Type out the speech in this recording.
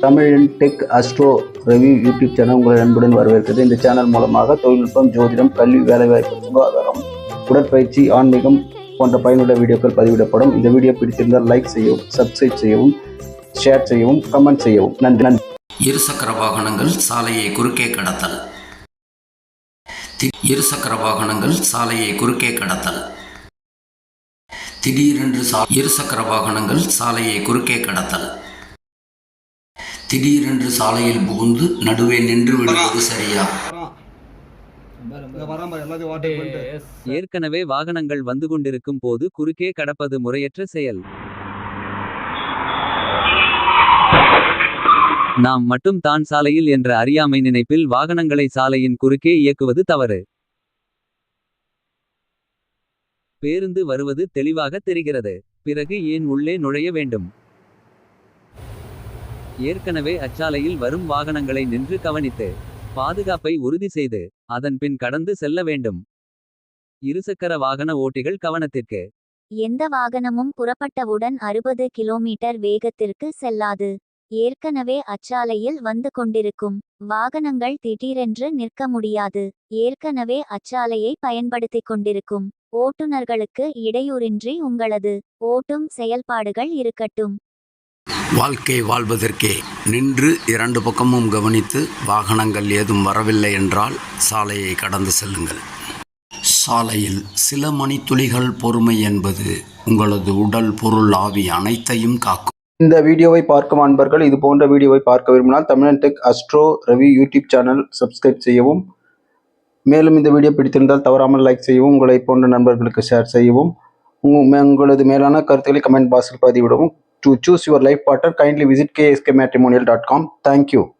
தமிழின் tech astro review YouTube channel உங்களை அன்புடன் வரவேற்கிறது. இந்த சேனல் மூலமாக தொழில்நுட்பம் ஜோதிடம் கல்வி வேலைவாய்ப்பு சுகாதாரம் உடற்பயிற்சி ஆன்மீகம் போன்ற பயனுள்ள வீடியோக்கள் பதிவிடப்படும். இந்த வீடியோ பிடித்திருந்தால் லைக் செய்யவும் சப்ஸ்கிரைப் செய்யவும் ஷேர் செய்யவும் கமெண்ட் செய்யவும். நன்றி நன்றி. இருசக்கர வாகனங்கள் சாலையை குறுக்கே கடத்தல். தி- இருசக்கர வாகனங்கள் சாலையை குறுக்கே கடத்தல். திடீரென்று சா இருசக்கர வாகனங்கள் சாலையை குறுக்கே கடத்தல். திடீரென்று சாலையில் புகுந்து நடுவே நின்று விடுவது சரியா? ஏற்கனவே வாகனங்கள் வந்து கொண்டிருக்கும் போது குறுக்கே கடப்பது முறையற்ற செயல். நாம் மட்டும் தான் சாலையில் என்ற அறியாமை நினைப்பில் வாகனங்களை சாலையின் குறுக்கே இயக்குவது தவறு. பேருந்து வருவது தெளிவாக தெரிகிறது. பிறகு ஏன் உள்ளே நுழைய வேண்டும்? ஏற்கனவே அச்சாலையில் வரும் வாகனங்களை நின்று கவனித்து பாதுகாப்பை உறுதி செய்து அதன் பின் கடந்து செல்ல வேண்டும். இருசக்கர வாகன ஓட்டிகள் கவனத்திற்கு. எந்த வாகனமும் புறப்பட்டவுடன் அறுபது கிலோமீட்டர் வேகத்திற்கு செல்லாது. ஏற்கனவே அச்சாலையில் வந்து கொண்டிருக்கும் வாகனங்கள் திடீரென்று நிற்க முடியாது. ஏற்கனவே அச்சாலையை பயன்படுத்திக் கொண்டிருக்கும் ஓட்டுநர்களுக்கு இடையூறின்றி உங்களது ஓட்டும் செயல்பாடுகள் இருக்கட்டும். வாழ்க்கை வாழ்வதற்கே நின்று இரண்டு பக்கமும் கவனித்து வாகனங்கள் ஏதும் வரவில்லை என்றால் சாலையை கடந்து செல்லுங்கள். சாலையில் சில மணித்துளிகள் பொறுமை என்பது உங்களது உடல் பொருள் ஆவி அனைத்தையும் காக்கும். இந்த வீடியோவை பார்க்கும் அன்பர்கள் இது போன்ற வீடியோவை பார்க்க விரும்பினால் தமிழன் tech astro Ravi YouTube channel subscribe செய்யவும் மேலும் இந்த வீடியோ பிடித்திருந்தால் தவறாமல் லைக் செய்யவும் உங்களை போன்ற நண்பர்களுக்கு ஷேர் செய்யவும் உங்களது மேலான கருத்துக்களை கமெண்ட் பாக்ஸில் பதிவிடவும். To choose your life partner, kindly visit kskmatrimonial.com. Thank you.